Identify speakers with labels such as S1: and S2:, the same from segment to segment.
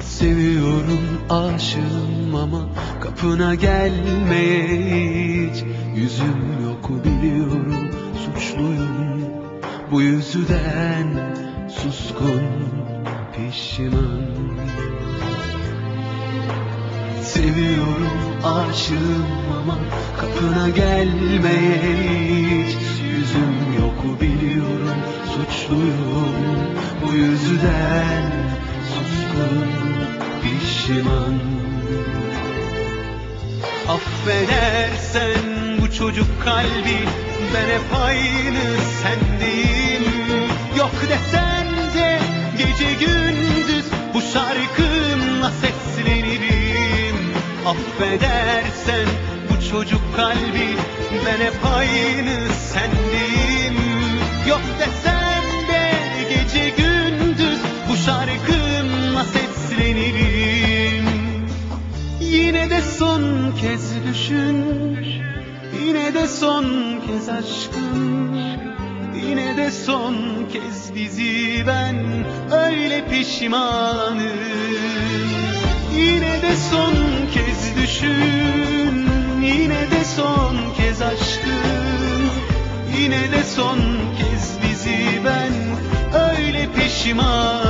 S1: Seviyorum aşığım ama kapına gelmeye hiç Yüzüm yok biliyorum. Suçluyum bu yüzden suskun pişman Seviyorum aşığım ama kapına gelmeye hiç Yüzüm yok biliyorum suçluyum. Bu yüzden suskun pişman. Affedersen bu çocuk kalbi Ben hep aynı sendeyim. Yok desen Affedersen bu çocuk kalbi Ben hep aynı sendeyim. Yok desen de gece gündüz Bu şarkımla seslenirim. Yine de son kez düşün Yine de son kez aşkım Yine de son kez bizi ben Öyle pişmanım. Yine de son düşün. Yine de son kez aşkım Yine de son kez bizi ben. Öyle pişmanım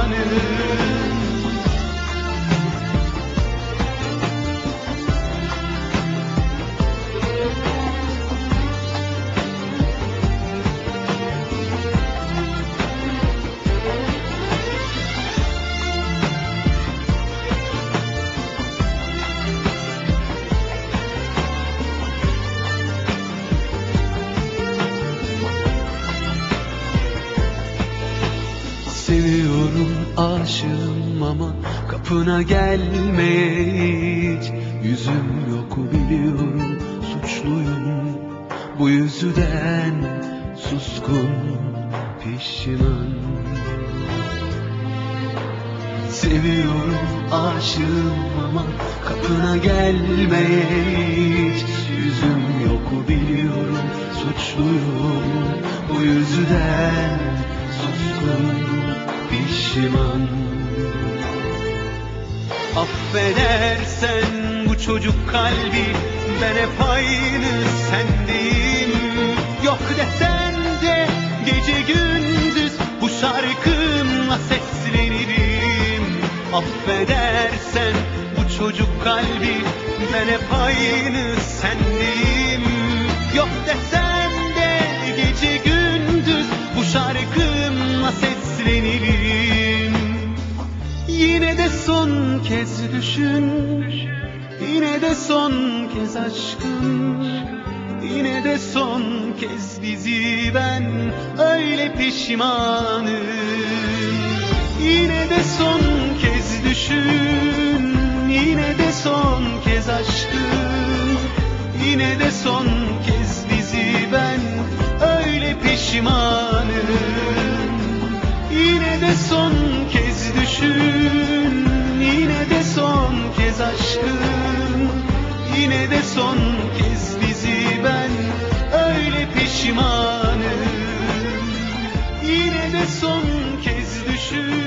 S1: Seviyorum aşığım ama kapına gelmeye hiç Yüzüm yok biliyorum. Suçluyum Bu yüzden suskun pişman. Seviyorum aşığım ama kapına gelmeye hiç Yüzüm yok biliyorum. Suçluyum Bu yüzden suskun pişman Affedersen bu çocuk kalbi Ben hep aynı sendeyim Yok desen de gece gündüz Bu şarkımla seslenirim. Affedersen bu çocuk kalbi Ben hep aynı sendeyim Yok desen de gece gündüz Bu şarkımla seslenirim son kez düşün. Yine de son kez aşkım. Yine de son kez bizi ben Öyle pişmanım. Yine de son kez düşün. Yine de son kez aşkım. Yine de son kez bizi ben Öyle pişmanım aşkım Yine de son kez bizi ben Öyle pişmanım. Yine de son kez düşün